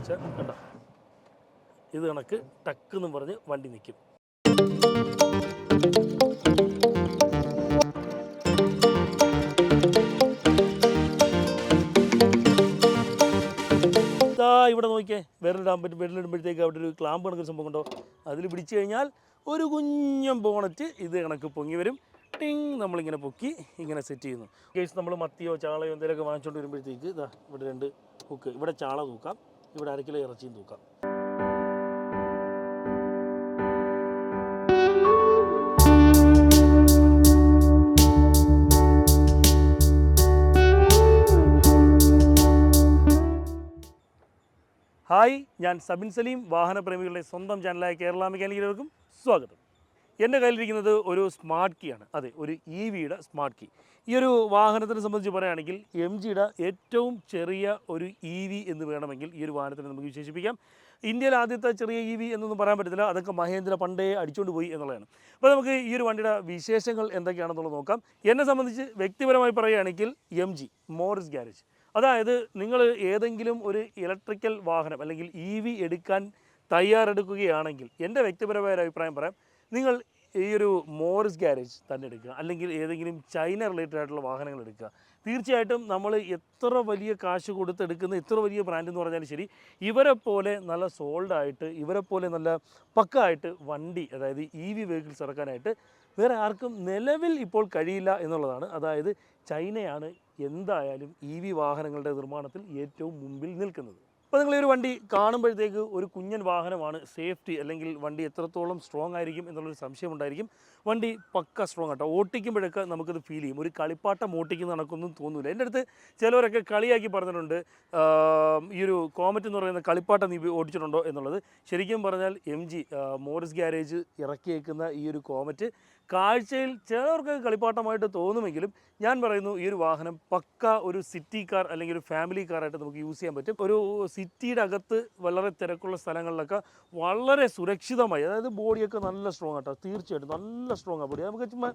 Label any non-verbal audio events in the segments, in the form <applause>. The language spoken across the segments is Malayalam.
വെച്ചാൽ കണ്ട? ഇത് കണക്ക് ടക്ക് എന്നും പറഞ്ഞ് വണ്ടി നിൽക്കും ഇതാ ഇവിടെ നോക്കിയേ വിരലിടാൻ പറ്റും. വിരലിടുമ്പോഴത്തേക്ക് അവിടെ ഒരു ക്ലാമ്പ് കണക്കൊരു സംഭവം ഉണ്ടോ അതിൽ പിടിച്ചു കഴിഞ്ഞാൽ ഒരു കുഞ്ഞം ബോണറ്റ് ഇത് കണക്ക് പൊങ്ങി വരും. ടിങ് നമ്മളിങ്ങനെ പൊക്കി ഇങ്ങനെ സെറ്റ് ചെയ്യുന്നു. കേസ് നമ്മൾ മത്തിയോ ചാളയോ എന്തെങ്കിലുമൊക്കെ വാങ്ങിച്ചുകൊണ്ട് വരുമ്പോഴത്തേക്ക് ഇതാ ഇവിടെ രണ്ട് ഹുക്ക്. ഇവിടെ ചാള തൂക്കാം. ഇവിടെ അരക്കിലോ ഇറച്ചിയും തൂക്കാം. ഹായ് ഞാൻ സബിൻ സലീം വാഹനപ്രേമികളുടെ സ്വന്തം ചാനലായ കേരള മെക്കാനിക്കലുകൾക്കും സ്വാഗതം. എന്റെ കയ്യിലിരിക്കുന്നത് ഒരു സ്മാർട്ട് കീ ആണ് അതെ ഒരു ഇ വിയുടെ സ്മാർട്ട് കീ. ഈ ഒരു വാഹനത്തിനെ സംബന്ധിച്ച് പറയുകയാണെങ്കിൽ എം ജിയുടെ ഏറ്റവും ചെറിയ ഒരു ഇ വി എന്ന് വേണമെങ്കിൽ ഈ ഒരു വാഹനത്തിനെ നമുക്ക് വിശേഷിപ്പിക്കാം. ഇന്ത്യയിൽ ആദ്യത്തെ ചെറിയ ഇ വി എന്നൊന്നും പറയാൻ പറ്റത്തില്ല. അതൊക്കെ മഹേന്ദ്ര പണ്ടേ അടിച്ചുകൊണ്ട് പോയി എന്നുള്ളതാണ്. അപ്പോൾ നമുക്ക് ഈ ഒരു വണ്ടിയുടെ വിശേഷങ്ങൾ എന്തൊക്കെയാണെന്നുള്ളത് നോക്കാം. എന്നെ സംബന്ധിച്ച് വ്യക്തിപരമായി പറയുകയാണെങ്കിൽ എം ജി മോറിസ് ഗ്യാരേജ് അതായത് നിങ്ങൾ ഏതെങ്കിലും ഒരു ഇലക്ട്രിക്കൽ വാഹനം അല്ലെങ്കിൽ ഇ വി എടുക്കാൻ തയ്യാറെടുക്കുകയാണെങ്കിൽ എന്റെ വ്യക്തിപരമായ ഒരു അഭിപ്രായം പറയാം. നിങ്ങൾ ഈ ഒരു മോറിസ് ഗ്യാരേജ് തന്നെ എടുക്കുക. അല്ലെങ്കിൽ ഏതെങ്കിലും ചൈന റിലേറ്റഡ് ആയിട്ടുള്ള വാഹനങ്ങൾ എടുക്കുക. തീർച്ചയായിട്ടും നമ്മൾ എത്ര വലിയ കാശ് കൊടുത്തെടുക്കുന്ന എത്ര വലിയ ബ്രാൻഡ് എന്ന് പറഞ്ഞാലും ശരി ഇവരെ പോലെ നല്ല സോൾഡ് ആയിട്ട് ഇവരെ പോലെ നല്ല പക്ക ആയിട്ട് വണ്ടി അതായത് ഇ വി വെഹിക്കിൾസ് ഇറക്കാനായിട്ട് വേറെ ആർക്കും നിലവിൽ ഇപ്പോൾ കഴിയില്ല എന്നുള്ളതാണ്. അതായത് ചൈനയാണ് എന്തായാലും ഇ വി വാഹനങ്ങളുടെ നിർമ്മാണത്തിൽ ഏറ്റവും മുമ്പിൽ നിൽക്കുന്നത്. അപ്പോൾ നിങ്ങൾ ഈ ഒരു വണ്ടി കാണുമ്പോഴത്തേക്ക് ഒരു കുഞ്ഞൻ വാഹനമാണ് സേഫ്റ്റി അല്ലെങ്കിൽ വണ്ടി എത്രത്തോളം സ്ട്രോങ് ആയിരിക്കും എന്നുള്ളൊരു സംശയം ഉണ്ടായിരിക്കും. വണ്ടി പക്ക സ്ട്രോങ് ആട്ടോ. ഓട്ടിക്കുമ്പോഴൊക്കെ നമുക്കത് ഫീൽ ചെയ്യും. ഒരു കളിപ്പാട്ടം ഓട്ടിക്കുന്ന കണക്കൊന്നും തോന്നില്ല എന്റെ അടുത്ത് ചിലവരൊക്കെ കളിയാക്കി പറഞ്ഞിട്ടുണ്ട്. ഈ ഒരു കോമറ്റ് എന്ന് പറയുന്ന കളിപ്പാട്ടം നീ ഓടിച്ചിട്ടുണ്ടോ എന്നുള്ളത്. ശരിക്കും പറഞ്ഞാൽ എം ജി മോറിസ് ഗ്യാരേജ് ഇറക്കിയേക്കുന്ന ഈ ഒരു കോമറ്റ് കാഴ്ചയിൽ ചിലവർക്ക് കളിപ്പാട്ടമായിട്ട് തോന്നുമെങ്കിലും ഞാൻ പറയുന്നു ഈ ഒരു വാഹനം പക്ക ഒരു സിറ്റി കാർ അല്ലെങ്കിൽ ഒരു ഫാമിലി കാറായിട്ട് നമുക്ക് യൂസ് ചെയ്യാൻ പറ്റും. ഒരു സിറ്റിയുടെ അകത്ത് വളരെ തിരക്കുള്ള സ്ഥലങ്ങളിലൊക്കെ വളരെ സുരക്ഷിതമായി അതായത് ബോഡിയൊക്കെ നല്ല സ്ട്രോങ് ആട്ടോ തീർച്ചയായിട്ടും നല്ല സ്ട്രോങ് ആ ബോഡി നമുക്ക് ചുമ്മാ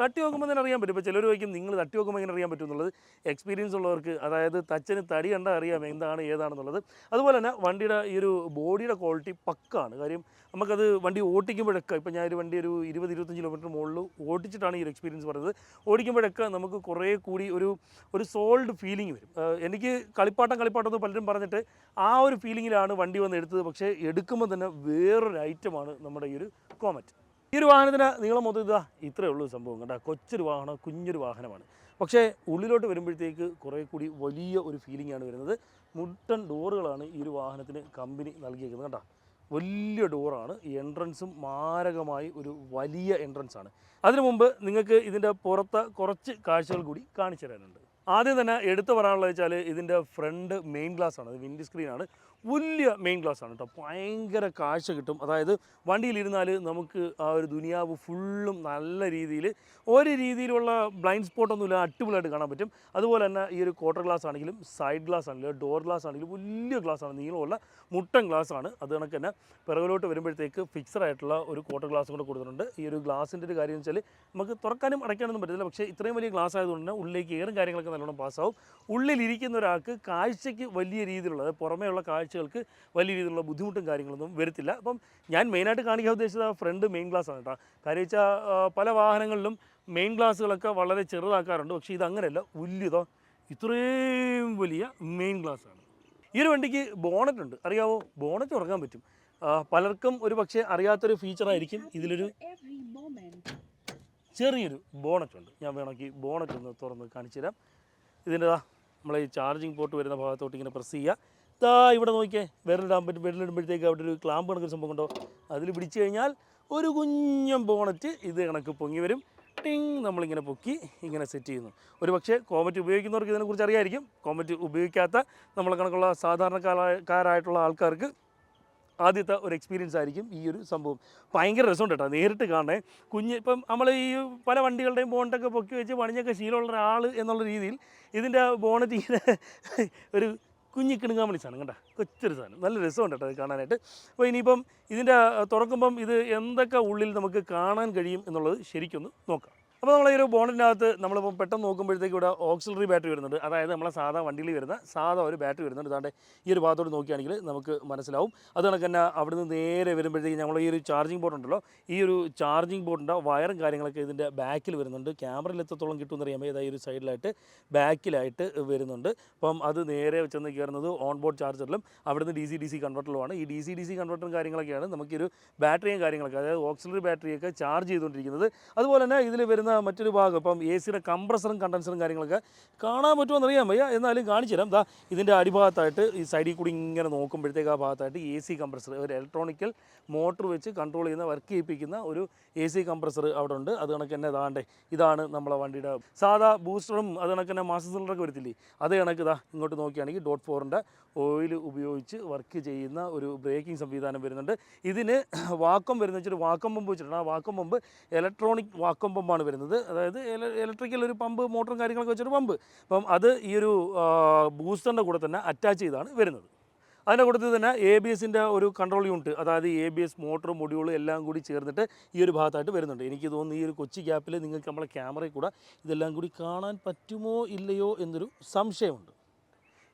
തട്ടി നോക്കുമ്പോൾ തന്നെ അറിയാൻ പറ്റും. ഇപ്പോൾ ചിലർ ചോദിക്കും നിങ്ങൾ തട്ടി നോക്കുമ്പോൾ എങ്ങനെ അറിയാൻ പറ്റും എന്നുള്ളത്? എക്സ്പീരിയൻസ് ഉള്ളവർക്ക് അതായത് തച്ചന് തടി കണ്ടാൽ അറിയാം എന്താണ് ഏതാണെന്നുള്ളത്. അതുപോലെ തന്നെ വണ്ടിയുടെ ഈ ഒരു ബോഡിയുടെ ക്വാളിറ്റി പക്കാണ്. കാര്യം നമുക്കത് വണ്ടി ഓടിക്കുമ്പോഴൊക്കെ ഇപ്പോൾ ഞാനൊരു വണ്ടി ഒരു ഇരുപത് ഇരുപത്തഞ്ച് കിലോമീറ്റർ മുകളിൽ ഓടിച്ചിട്ടാണ് ഈ ഒരു എക്സ്പീരിയൻസ് പറയുന്നത്. ഓടിക്കുമ്പോഴൊക്കെ നമുക്ക് കുറേ കൂടി ഒരു ഒരു സോൾഡ് ഫീലിംഗ് വരും. എനിക്ക് കളിപ്പാട്ടം കളിപ്പാട്ടം എന്ന് പലരും പറഞ്ഞിട്ട് ആ ഒരു ഫീലിങ്ങിലാണ് വണ്ടി വന്ന് എടുത്തത്. പക്ഷേ എടുക്കുമ്പോൾ തന്നെ വേറൊരു ഐറ്റമാണ് നമ്മുടെ ഈ ഒരു കോമറ്റ് ഈ ഒരു വാഹനത്തിന് നീളം മൊത്തം ഇതാ ഇത്രയേ ഉള്ളൂ സംഭവം കേട്ടോ കൊച്ചൊരു വാഹനം കുഞ്ഞൊരു വാഹനമാണ്. പക്ഷേ ഉള്ളിലോട്ട് വരുമ്പോഴത്തേക്ക് കുറേ കൂടി വലിയ ഒരു ഫീലിംഗ് ആണ് വരുന്നത്. മുട്ടൻ ഡോറുകളാണ് ഈ ഒരു വാഹനത്തിന് കമ്പനി നൽകിയിരിക്കുന്നത് കേട്ടോ വലിയ ഡോറാണ്. എൻട്രൻസും മാരകമായി ഒരു വലിയ എൻട്രൻസ് ആണ്. അതിനു മുമ്പ് നിങ്ങൾക്ക് ഇതിന്റെ പുറത്ത് കുറച്ച് കാഴ്ചകൾ കൂടി കാണിച്ചു തരാനുണ്ട്. ആദ്യം തന്നെ എടുത്തു പറയാനുള്ളത് വെച്ചാൽ ഇതിന്റെ ഫ്രണ്ട് മെയിൻ ഗ്ലാസ് ആണ്. വിൻഡ് സ്ക്രീൻ ആണ്. വലിയ മെയിൻ ഗ്ലാസ് ആണ് കേട്ടോ. ഭയങ്കര കാഴ്ച കിട്ടും. അതായത് വണ്ടിയിലിരുന്നാൽ നമുക്ക് ആ ഒരു ദുനിയാവ് ഫുള്ളും നല്ല രീതിയിൽ ഒരു രീതിയിലുള്ള ബ്ലൈൻഡ് സ്പോട്ടൊന്നുമില്ല അടിപൊളിയായിട്ട് കാണാൻ പറ്റും. അതുപോലെ തന്നെ ഈ ഒരു ക്വാർട്ടർ ഗ്ലാസ് ആണെങ്കിലും സൈഡ് ഗ്ലാസ് ആണെങ്കിലും ഡോർ ഗ്ലാസ് ആണെങ്കിലും വലിയ ഗ്ലാസ് ആണ്. നീളമുള്ള മുട്ടൻ ഗ്ലാസ് ആണ്. അത് കണക്ക് തന്നെ പിറകിലോട്ട് വരുമ്പോഴത്തേക്ക് ഫിക്സഡ് ആയിട്ടുള്ള ഒരു ക്വാർട്ടർ ഗ്ലാസ് കൂടെ കൊടുത്തിട്ടുണ്ട്. ഈ ഒരു ഗ്ലാസിന്റെ ഒരു കാര്യം വെച്ചാൽ നമുക്ക് തുറക്കാനും അടയ്ക്കാനൊന്നും പറ്റത്തില്ല. പക്ഷേ ഇത്രയും വലിയ ഗ്ലാസ് ആയതുകൊണ്ട് തന്നെ ഉള്ളിലേക്ക് ഏറും കാര്യങ്ങളൊക്കെ നല്ലോണം പാസ്സാവും. ഉള്ളിലിരിക്കുന്ന ഒരാൾക്ക് കാഴ്ചയ്ക്ക് വലിയ രീതിയിലുള്ള അതായത് പുറമേയുള്ള കാഴ്ചകൾക്ക് വലിയ രീതിയിലുള്ള ബുദ്ധിമുട്ടും കാര്യങ്ങളൊന്നും വരത്തില്ല. അപ്പം ഞാൻ മെയിനായിട്ട് കാണിക്കാൻ ഉദ്ദേശിച്ചത് ആ ഫ്രണ്ട് മെയിൻ ഗ്ലാസ് ആണ് കേട്ടോ. കാര്യം വെച്ചാൽ പല വാഹനങ്ങളിലും മെയിൻ ഗ്ലാസ്സുകളൊക്കെ വളരെ ചെറുതാക്കാറുണ്ട്. പക്ഷേ ഇത് വലിയതോ ഇത്രയും വലിയ മെയിൻ ഗ്ലാസ് ആണ്. ഈ ഒരു വണ്ടിക്ക് ബോണറ്റ് ഉണ്ട്. അറിയാവോ? ബോണറ്റ് ഉറങ്ങാൻ പറ്റും. പലർക്കും ഒരു പക്ഷേ അറിയാത്തൊരു ഫീച്ചറായിരിക്കും ഇതിലൊരു ചെറിയൊരു ബോണറ്റ് ഉണ്ട്. ഞാൻ വേണമെങ്കിൽ ബോണറ്റ് ഒന്ന് തുറന്ന് കാണിച്ചു തരാം. ഇതിന്റെ നമ്മളെ ഈ ചാർജിങ് പോർട്ട് വരുന്ന ഭാഗത്തോട്ട് ഇങ്ങനെ പ്രസ് ചെയ്യുക. ഇതാ ഇവിടെ നോക്കിയേ വിരലിടാൻ പറ്റും. വിരലിടുമ്പോഴത്തേക്ക് അവിടെ ഒരു ക്ലാമ്പ് കണക്കൊരു സംഭവം ഉണ്ടോ അതിൽ പിടിച്ചു കഴിഞ്ഞാൽ ഒരു കുഞ്ഞം ബോണറ്റ് ഇത് കണക്ക് പൊങ്ങി വരും. ടിങ് നമ്മളിങ്ങനെ പൊക്കി ഇങ്ങനെ സെറ്റ് ചെയ്യുന്നു. ഒരു പക്ഷേ കോമറ്റ് ഉപയോഗിക്കുന്നവർക്ക് ഇതിനെക്കുറിച്ച് അറിയായിരിക്കും. കോമറ്റ് ഉപയോഗിക്കാത്ത നമ്മളെ കണക്കുള്ള സാധാരണക്കാരായിട്ടുള്ള ആൾക്കാർക്ക് ആദ്യത്തെ ഒരു എക്സ്പീരിയൻസ് ആയിരിക്കും ഈ ഒരു സംഭവം. ഭയങ്കര രസമുണ്ട് കേട്ടോ. നേരിട്ട് കാണണേ. കുഞ്ഞ് ഇപ്പം നമ്മൾ ഈ പല വണ്ടികളുടെയും ബോണ്ടൊക്കെ പൊക്കി വെച്ച് പണിഞ്ഞൊക്കെ ശീലമുള്ള ഒരാൾ എന്നുള്ള രീതിയിൽ ഇതിന്റെ ബോണറ്റ് ഇങ്ങനെ ഒരു കുഞ്ഞി സാധനം കേട്ടോ കൊച്ചൊരു സാധനം. നല്ല രസമുണ്ട് കേട്ടോ അത് കാണാനായിട്ട്. അപ്പോൾ ഇനിയിപ്പം ഇതിന്റെ തുറക്കുമ്പം ഇത് എന്തൊക്കെ ഉള്ളിൽ നമുക്ക് കാണാൻ കഴിയും എന്നുള്ളത് ശരിക്കൊന്ന് നോക്കാം. അപ്പോൾ നമ്മൾ ഈ ഒരു ബോണ്ടിനകത്ത് നമ്മളിപ്പോൾ പെട്ടെന്ന് നോക്കുമ്പോഴത്തേക്ക് ഇവിടെ ഓക്സിലറി ബാറ്ററി വരുന്നുണ്ട്. അതായത് നമ്മളെ സാധാ വണ്ടിയിൽ വരുന്ന സാധാ ഒരു ബാറ്ററി വരുന്നുണ്ട്. അതാണ്ട് ഈ ഒരു ഭാഗത്തോട്ട് നോക്കുകയാണെങ്കിൽ നമുക്ക് മനസ്സിലാവും. അത് തന്നെ അവിടുന്ന് നേരെ വരുമ്പോഴത്തേക്ക് നമ്മൾ ഈ ഒരു ചാർജിങ് ബോർഡ് ഉണ്ടല്ലോ ഈ ഒരു ചാർജിങ് ബോർഡിന്റെ വയറും കാര്യങ്ങളൊക്കെ ഇതിന്റെ ബാക്കിൽ വരുന്നുണ്ട്. ക്യാമറയിൽ എത്രത്തോളം കിട്ടുമെന്ന് അറിയാൻ ഈ ഒരു സൈഡിലായിട്ട് ബാക്കിലായിട്ട് വരുന്നുണ്ട്. അപ്പം അത് നേരെ ചെന്ന് കയറുന്നത് ഓൺ ബോർഡ് ചാർജറിലും അവിടുന്ന് ഡി സി ഡി സി കൺവെർട്ടറിലുമാണ് ഈ ഡി സി ഡി സി കൺവെർട്ടറും കാര്യങ്ങളൊക്കെയാണ് നമുക്കൊരു ബാറ്ററിയും കാര്യങ്ങളൊക്കെ അതായത് ഓക്സിലറി ബാറ്ററിയൊക്കെ ചാർജ് ചെയ്തുകൊണ്ടിരിക്കുന്നത്. അതുപോലെ തന്നെ ഇതിൽ വരുന്ന മറ്റൊരു ഭാഗം. ഇപ്പം എ സിയുടെ കംപ്രസറും കണ്ടൻസറും കാര്യങ്ങളൊക്കെ കാണാൻ പറ്റുമോ അറിയാൻ വയ്യ. എന്നാലും കാണിച്ചു തരാം. ദാ ഇതിന്റെ അടിഭാഗത്തായിട്ട് ഈ സൈഡിൽ കൂടി ഇങ്ങനെ നോക്കുമ്പോഴത്തേക്ക് ആ ഭാഗത്തായിട്ട് എ സി കംപ്രസർ ഒരു ഇലക്ട്രോണിക്കൽ മോട്ടർ വെച്ച് കൺട്രോൾ ചെയ്യുന്ന വർക്ക് ചെയ്യിപ്പിക്കുന്ന ഒരു എ സി കംപ്രസർ അവിടെ ഉണ്ട്. അത് കണക്ക് തന്നെ ഇതാണ്ടേ ഇതാണ് നമ്മളെ വണ്ടിയുടെ സാധാ ബൂസ്റ്ററും അത് കണക്ക് തന്നെ മാസ്റ്റർ സിലിണ്ടറൊക്കെ വരത്തില്ലേ? അതേ കണക്ക് ഇതാ ഇങ്ങോട്ട് നോക്കുകയാണെങ്കിൽ ഡോട്ട് ഫോറിന്റെ ഓയിൽ ഉപയോഗിച്ച് വർക്ക് ചെയ്യുന്ന ഒരു ബ്രേക്കിംഗ് സംവിധാനം വരുന്നുണ്ട്. ഇതിന് വാക്കം വരുന്ന വെച്ചിട്ട് വാക്കം പമ്പ് വെച്ചിട്ടുണ്ട്. ആ വാക്കം പമ്പ് ഇലക്ട്രോണിക് വാക്കം പമ്പാണ് വരുന്നത്. അതായത് ഇലക്ട്രിക്കൽ ഒരു പമ്പ് മോട്ടറും കാര്യങ്ങളൊക്കെ വെച്ചൊരു പമ്പ് അപ്പം അത് ഈ ഒരു ബൂസ്റ്ററിന്റെ കൂടെ തന്നെ അറ്റാച്ച് ചെയ്താണ് വരുന്നത്. അതിന്റെ കൂട്ടത്തിൽ തന്നെ എ ബി എസിന്റെ ഒരു കൺട്രോൾ യൂണിറ്റ് അതായത് A B S motor module എല്ലാം കൂടി ചേർന്നിട്ട് ഈ ഒരു ഭാഗത്തായിട്ട് വരുന്നുണ്ട്. എനിക്ക് തോന്നുന്നു ഈ ഒരു കൊച്ചി ഗ്യാപ്പിൽ നിങ്ങൾക്ക് നമ്മളെ ക്യാമറയിൽ കൂടെ ഇതെല്ലാം കൂടി കാണാൻ പറ്റുമോ ഇല്ലയോ എന്നൊരു സംശയമുണ്ട്.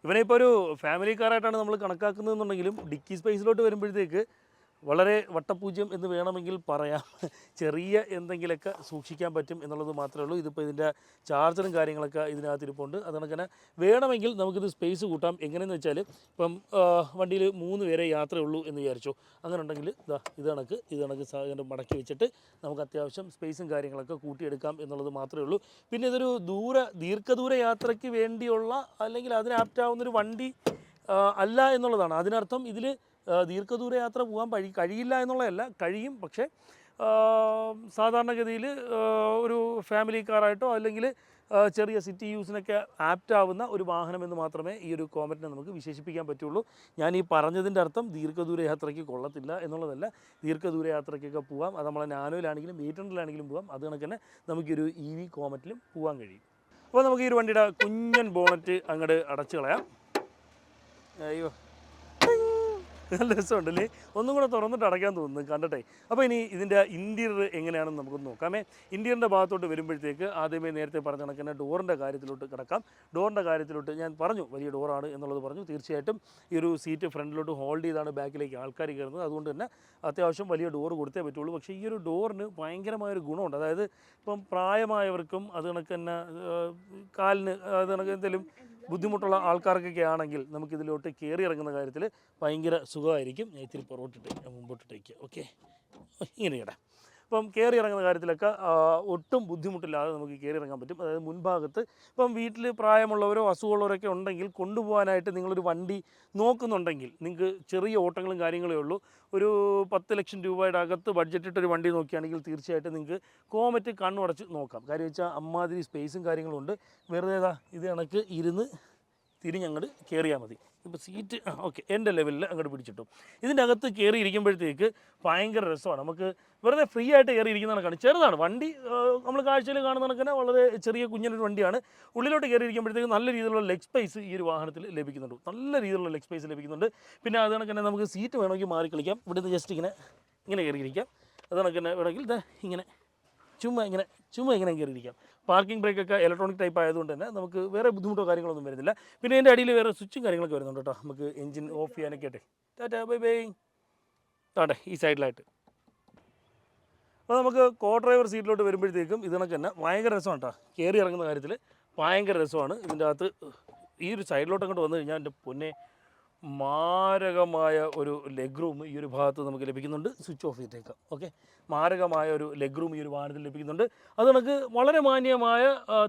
ഇവനെ ഇപ്പോൾ ഒരു ഫാമിലി കാറായിട്ടാണ് നമ്മൾ കണക്കാക്കുന്നതെന്നുണ്ടെങ്കിലും ഡിക്കി സ്പേസിലോട്ട് വരുമ്പോഴത്തേക്ക് വളരെ വട്ടപൂജ്യം എന്ന് വേണമെങ്കിൽ പറയാം. ചെറിയ എന്തെങ്കിലുമൊക്കെ സൂക്ഷിക്കാൻ പറ്റും എന്നുള്ളത് മാത്രമേ ഉള്ളൂ. ഇതിപ്പോൾ ഇതിന്റെ ചാർജറും കാര്യങ്ങളൊക്കെ ഇതിനകത്ത് ഇരിപ്പുണ്ട് അത് കണക്കന്നെ വേണമെങ്കിൽ നമുക്കിത് സ്പേസ് കൂട്ടാം. എങ്ങനെയെന്ന് വെച്ചാൽ ഇപ്പം വണ്ടിയിൽ മൂന്ന് പേരെ യാത്രയുള്ളൂ എന്ന് വിചാരിച്ചു. അങ്ങനെ ഉണ്ടെങ്കിൽ ഇതാ ഇത് കണക്ക് ഇത് കണക്ക് സാധനം മടക്കി വെച്ചിട്ട് നമുക്ക് അത്യാവശ്യം സ്പേസും കാര്യങ്ങളൊക്കെ കൂട്ടിയെടുക്കാം എന്നുള്ളത് മാത്രമേ ഉള്ളൂ. പിന്നെ ഇതൊരു ദൂര ദീർഘദൂര യാത്രയ്ക്ക് വേണ്ടിയുള്ള അല്ലെങ്കിൽ അതിന് ആപ്റ്റാവുന്നൊരു വണ്ടി അല്ല എന്നുള്ളതാണ്. അതിനർത്ഥം ഇതിൽ ദീർഘദൂര യാത്ര പോകാൻ കഴി കഴിയില്ല എന്നുള്ളതല്ല കഴിയും. പക്ഷേ സാധാരണഗതിയിൽ ഒരു ഫാമിലി കാറായിട്ടോ അല്ലെങ്കിൽ ചെറിയ സിറ്റി യൂസിനൊക്കെ ആപ്റ്റ് ആവുന്ന ഒരു വാഹനം എന്ന് മാത്രമേ ഈ ഒരു കോമറ്റിനെ നമുക്ക് വിശേഷിപ്പിക്കാൻ പറ്റുള്ളൂ. ഞാൻ ഈ പറഞ്ഞതിന്റെ അർത്ഥം ദീർഘദൂര യാത്രയ്ക്ക് കൊള്ളത്തില്ല എന്നുള്ളതല്ല. ദീർഘദൂര യാത്രയ്ക്കൊക്കെ പോവാം. അത് നമ്മളെ നാനോയിലാണെങ്കിലും മീറ്ററിലാണെങ്കിലും പോവാം. അത് കണക്ക് തന്നെ നമുക്കൊരു ഇ വി കോമറ്റിലും പോകാൻ കഴിയും. അപ്പോൾ നമുക്ക് ഈ ഒരു വണ്ടിയുടെ കുഞ്ഞൻ ബോണറ്റ് അങ്ങോട്ട് അടച്ചു കളയാം അയ്യോ. നല്ല രസമുണ്ടല്ലേ? ഒന്നും കൂടെ തുറന്നിട്ട് അടയ്ക്കാൻ തോന്നുന്നു കണ്ടട്ടെ. അപ്പോൾ ഇനി ഇതിന്റെ ഇന്റീരിയർ എങ്ങനെയാണെന്ന് നമുക്കൊന്ന് നോക്കാമേ. ഇന്റീരിയറിന്റെ ഭാഗത്തോട്ട് വരുമ്പോഴത്തേക്ക് ആദ്യമേ നേരത്തെ പറഞ്ഞ കണക്കിന് ഡോറിന്റെ കാര്യത്തിലോട്ട് കിടക്കാം. ഡോറിന്റെ കാര്യത്തിലോട്ട് ഞാൻ പറഞ്ഞു വലിയ ഡോറാണ് എന്നുള്ളത് പറഞ്ഞു. തീർച്ചയായിട്ടും ഈ ഒരു സീറ്റ് ഫ്രണ്ടിലോട്ട് ഹോൾഡ് ചെയ്താണ് ബാക്കിലേക്ക് ആൾക്കാർ കയറുന്നത്. അതുകൊണ്ട് തന്നെ അത്യാവശ്യം വലിയ ഡോർ കൊടുത്തേ പറ്റുള്ളൂ. പക്ഷേ ഈ ഒരു ഡോറിന് ഭയങ്കരമായൊരു ഗുണമുണ്ട്. അതായത് ഇപ്പം പ്രായമായവർക്കും അത് കണക്ക് തന്നെ കാലിന് അത് കണക്ക് എന്തെങ്കിലും ബുദ്ധിമുട്ടുള്ള ആൾക്കാർക്കൊക്കെ ആണെങ്കിൽ നമുക്കിതിലോട്ട് കയറി ഇറങ്ങുന്ന കാര്യത്തിൽ ഭയങ്കര സുഖമായിരിക്കും. ഞാൻ ഇത്തിരി പുറകോട്ടിട്ട് ഞാൻ മുമ്പോട്ടിട്ടേക്ക് ഓക്കെ ഇങ്ങനെ ഇടാം ഇപ്പം കയറി ഇറങ്ങുന്ന കാര്യത്തിലൊക്കെ ഒട്ടും ബുദ്ധിമുട്ടില്ലാതെ നമുക്ക് കയറി ഇറങ്ങാൻ പറ്റും. അതായത് മുൻഭാഗത്ത് ഇപ്പം വീട്ടിൽ പ്രായമുള്ളവരോ അസുഖമുള്ളവരൊക്കെ ഉണ്ടെങ്കിൽ കൊണ്ടുപോകാനായിട്ട് നിങ്ങളൊരു വണ്ടി നോക്കുന്നുണ്ടെങ്കിൽ നിങ്ങൾക്ക് ചെറിയ ഓട്ടങ്ങളും കാര്യങ്ങളേ ഉള്ളൂ. ഒരു പത്ത് ലക്ഷം രൂപയുടെ അകത്ത് ബഡ്ജറ്റ് ഇട്ടൊരു വണ്ടി നോക്കുകയാണെങ്കിൽ തീർച്ചയായിട്ടും നിങ്ങൾക്ക് കോമറ്റ് കണ്ണുടച്ച് നോക്കാം. കാര്യം വെച്ചാൽ അമ്മാതിരി സ്പേസും കാര്യങ്ങളും ഉണ്ട്. വെറുതെ ഇതാ ഇത് കണക്ക് ഇരുന്ന് തിരിഞ്ഞങ്ങോട്ട് കയറിയാൽ മതി. ഇപ്പോൾ സീറ്റ് ഓക്കെ എന്റെ ലെവലിൽ അങ്ങോട്ട് പിടിച്ചിട്ടു. ഇതിന്റെ അകത്ത് കയറി ഇരിക്കുമ്പോഴത്തേക്ക് ഭയങ്കര രസമാണ് നമുക്ക് വെറുതെ ഫ്രീ ആയിട്ട് കയറി ഇരിക്കുന്ന കണക്കാണ് ചെറുതാണ്. വണ്ടി നമ്മൾ കാഴ്ചയിൽ കാണുന്ന കണക്കിന് വളരെ ചെറിയ കുഞ്ഞിനൊരു വണ്ടിയാണ്. ഉള്ളിലോട്ട് കയറി ഇരിക്കുമ്പോഴത്തേക്ക് നല്ല രീതിയിലുള്ള ലെഗ് സ്പേസ് ഈ ഒരു വാഹനത്തിൽ ലഭിക്കുന്നുണ്ട്. നല്ല രീതിയിലുള്ള ലെഗ് സ്പേസ് ലഭിക്കുന്നുണ്ട്. പിന്നെ അത് കണക്ക് തന്നെ നമുക്ക് സീറ്റ് വേണമെങ്കിൽ മാറി കളിക്കാം. ഇവിടുന്ന് ജസ്റ്റ് ഇങ്ങനെ ഇങ്ങനെ കയറി ഇരിക്കാം അത് കണക്ക് തന്നെ വേണമെങ്കിൽ ഇങ്ങനെ ചുമ്മാ ഇങ്ങനെ ചുമ്മാ ഇങ്ങനെ കയറിയിരിക്കാം. പാർക്കിംഗ് ബ്രേക്കൊക്കെ ഇലക്ട്രോണിക് ടൈപ്പ് ആയതുകൊണ്ട് തന്നെ നമുക്ക് വേറെ ബുദ്ധിമുട്ടോ കാര്യങ്ങളൊന്നും വരുന്നില്ല. പിന്നെ ഇതിന്റെ അടിയിൽ വേറെ സ്വിച്ചും കാര്യങ്ങളൊക്കെ വരുന്നുണ്ട് കേട്ടോ. നമുക്ക് എഞ്ചിൻ ഓഫ് ചെയ്യാനൊക്കെ ആട്ടെ ടാറ്റ ബൈ ബൈ. ആട്ടെ ഈ സൈഡിലായിട്ട് അപ്പോൾ നമുക്ക് കോ ഡ്രൈവർ സീറ്റിലോട്ട് വരുമ്പോഴത്തേക്കും ഇതിനൊക്കെ തന്നെ ഭയങ്കര രസമാണ് കേട്ടോ കയറി ഇറങ്ങുന്ന കാര്യത്തിൽ ഭയങ്കര രസമാണ്. ഇതിന്റെ അകത്ത് ഈ ഒരു സൈഡിലോട്ട് അങ്ങോട്ട് വന്നു കഴിഞ്ഞാൽ എന്റെ പൊന്നെ മാരകമായ ഒരു ലെഗ് റൂം ഈ ഒരു ഭാഗത്ത് നമുക്ക് ലഭിക്കുന്നുണ്ട്. സ്വിച്ച് ഓഫ് ചെയ്തേക്കാം. ഓക്കെ മാരകമായ ഒരു ലെഗ് റൂം ഈ ഒരു വാഹനത്തിൽ ലഭിക്കുന്നുണ്ട്. അത് നമുക്ക് വളരെ മാന്യമായ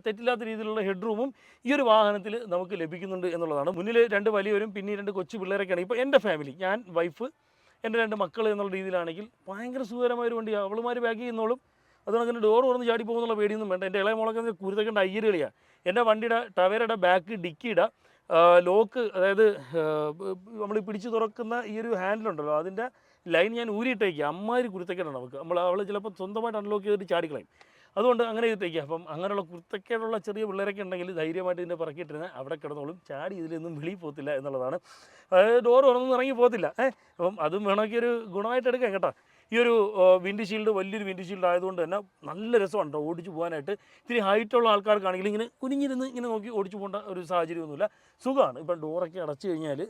തെറ്റില്ലാത്ത രീതിയിലുള്ള ഹെഡ് റൂമും ഈ ഒരു വാഹനത്തിൽ നമുക്ക് ലഭിക്കുന്നുണ്ട് എന്നുള്ളതാണ്. മുന്നിൽ രണ്ട് വലിയവരും പിന്നെ രണ്ട് കൊച്ചു പിള്ളേരൊക്കെയാണ്. ഇപ്പോൾ എന്റെ ഫാമിലി ഞാൻ വൈഫ് എന്റെ രണ്ട് മക്കൾ എന്നുള്ള രീതിയിലാണെങ്കിൽ ഭയങ്കര സുഖകരമായ ഒരു വണ്ടിയാണ് അവളുമാർ ബാഗ് ചെയ്യുന്നോളും. അതുകൊണ്ട് അങ്ങനെ ഡോർ തുറന്ന് ചാടി പോകുന്നുള്ള പേടിയൊന്നും വേണ്ട. എന്റെ ഇളയ മുളക്കുന്ന കുരുത്തക്കേണ്ട അയ്യരുകളിയാണ് എന്റെ വണ്ടിയുടെ ടവേരയുടെ ബാക്ക് ഡിക്കിയുടെ. ലോക്ക് അതായത് നമ്മൾ പിടിച്ച് തുറക്കുന്ന ഈ ഒരു ഹാൻഡിലുണ്ടല്ലോ അതിന്റെ ലൈൻ ഞാൻ ഊരിയിട്ടേക്കുക അമ്മാതിരി കുരുത്തക്കേടാണ് നമുക്ക്. നമ്മൾ അവൾ ചിലപ്പോൾ സ്വന്തമായിട്ട് അൺലോക്ക് ചെയ്തിട്ട് ചാടിക്കളയും അതുകൊണ്ട് അങ്ങനെ ചെയ്തിട്ടേക്കുക അപ്പം അങ്ങനെയുള്ള കുരുത്തക്കേടുള്ള ചെറിയ പിള്ളേരൊക്കെ ഉണ്ടെങ്കിൽ ധൈര്യമായിട്ട് ഇതിനെ പറക്കിയിട്ടിരുന്ന അവിടെ കിടന്നോളും. ചാടി ഇതിലൊന്നും വെളിയിൽ പോകത്തില്ല എന്നുള്ളതാണ്. അതായത് ഡോർ തുറന്നൊന്നും ഇറങ്ങി പോകത്തില്ല. ഏഹ് അപ്പം അതും വേണമെങ്കിൽ ഒരു ഗുണമായിട്ട് എടുക്കാം കേട്ടോ. ഈ ഒരു വിൻഡ് ഷീൽഡ് വലിയൊരു വിൻഡ് ഷീൽഡ് ആയതുകൊണ്ട് തന്നെ നല്ല രസമാണ് കേട്ടോ ഓടിച്ചു പോകാനായിട്ട്. ഇത്തിരി ഹൈറ്റുള്ള ആൾക്കാർക്കാണെങ്കിൽ ഇങ്ങനെ കുനിഞ്ഞിരുന്ന് ഇങ്ങനെ നോക്കി ഓടിച്ചു പോകേണ്ട ഒരു സാഹചര്യമൊന്നുമില്ല. സുഖമാണ്. ഇപ്പം ഡോറൊക്കെ അടച്ചു കഴിഞ്ഞാൽ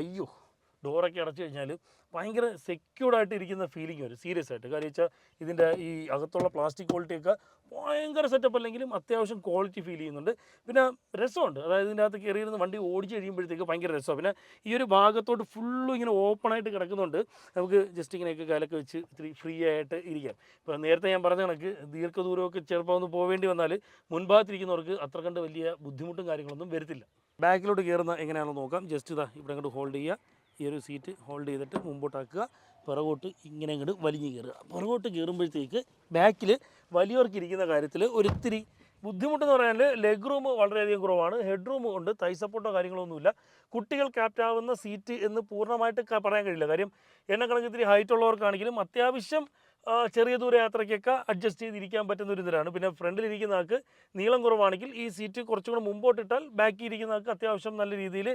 അയ്യോ. ഡോറൊക്കെ അടച്ചു കഴിഞ്ഞാൽ ഭയങ്കര സെക്യൂർഡായിട്ട് ഇരിക്കുന്ന ഫീലിംഗ് വരും സീരിയസ് ആയിട്ട്. കാര്യം വെച്ചാൽ ഇതിന്റെ ഈ അകത്തുള്ള പ്ലാസ്റ്റിക് ക്വാളിറ്റിയൊക്കെ ഭയങ്കര സെറ്റപ്പ് അല്ലെങ്കിലും അത്യാവശ്യം ക്വാളിറ്റി ഫീൽ ചെയ്യുന്നുണ്ട്. പിന്നെ രസമുണ്ട്. അതായത് ഇതിന്റെ അകത്ത് കയറിയിരുന്ന് വണ്ടി ഓടിച്ച് കഴിയുമ്പോഴത്തേക്ക് ഭയങ്കര രസമാണ് പിന്നെ ഈ ഒരു ഭാഗത്തോട്ട് ഫുള്ളും ഇങ്ങനെ ഓപ്പണായിട്ട് കിടക്കുന്നുണ്ട്. നമുക്ക് ജസ്റ്റ് ഇങ്ങനെയൊക്കെ കാലൊക്കെ വെച്ച് ഇത്തിരി ഫ്രീ ആയിട്ട് ഇരിക്കാം. ഇപ്പോൾ നേരത്തെ ഞാൻ പറഞ്ഞ കണക്ക് ദീർഘദൂരമൊക്കെ ചിലപ്പോൾ ഒന്ന് പോവേണ്ടി വന്നാൽ മുൻഭാഗത്തിരിക്കുന്നവർക്ക് അത്ര കണ്ട് വലിയ ബുദ്ധിമുട്ടും കാര്യങ്ങളൊന്നും വരത്തില്ല. ബാക്കിലോട്ട് കയറുന്ന എങ്ങനെയാണെന്ന് നോക്കാം. ജസ്റ്റ് ഇതാ ഇവിടെ അങ്ങോട്ട് ഹോൾഡ് ചെയ്യുക ഈ ഒരു സീറ്റ് ഹോൾഡ് ചെയ്തിട്ട് മുമ്പോട്ടാക്കുക. പിറകോട്ട് ഇങ്ങനെ ഇങ്ങോട്ട് വലിഞ്ഞു കയറുക പുറകോട്ട് കയറുമ്പോഴത്തേക്ക് ബാക്കിൽ വലിയവർക്ക് ഇരിക്കുന്ന കാര്യത്തിൽ ഒരിത്തിരി ബുദ്ധിമുട്ടെന്ന് പറയാൻ ലെഗ് റൂം വളരെയധികം കുറവാണ്. ഹെഡ് റൂം ഉണ്ട്. തൈ സപ്പോർട്ടോ കാര്യങ്ങളൊന്നുമില്ല. കുട്ടികൾ ക്യാപ്റ്റാവുന്ന സീറ്റ് എന്ന് പൂർണമായിട്ട് പറയാൻ കഴിയില്ല. കാര്യം എന്നെ ഹൈറ്റ് ഉള്ളവർക്കാണെങ്കിലും അത്യാവശ്യം ചെറിയ ദൂര യാത്രയ്ക്കൊക്കെ അഡ്ജസ്റ്റ് ചെയ്തിരിക്കാൻ പറ്റുന്ന ഒരു ഇതിലാണ്. പിന്നെ ഫ്രണ്ടിലിരിക്കുന്ന ആൾക്ക് നീളം കുറവാണെങ്കിൽ ഈ സീറ്റ് കുറച്ചും കൂടെ മുമ്പോട്ടിട്ടാൽ ബാക്കി ഇരിക്കുന്ന ആൾക്ക് അത്യാവശ്യം നല്ല രീതിയിൽ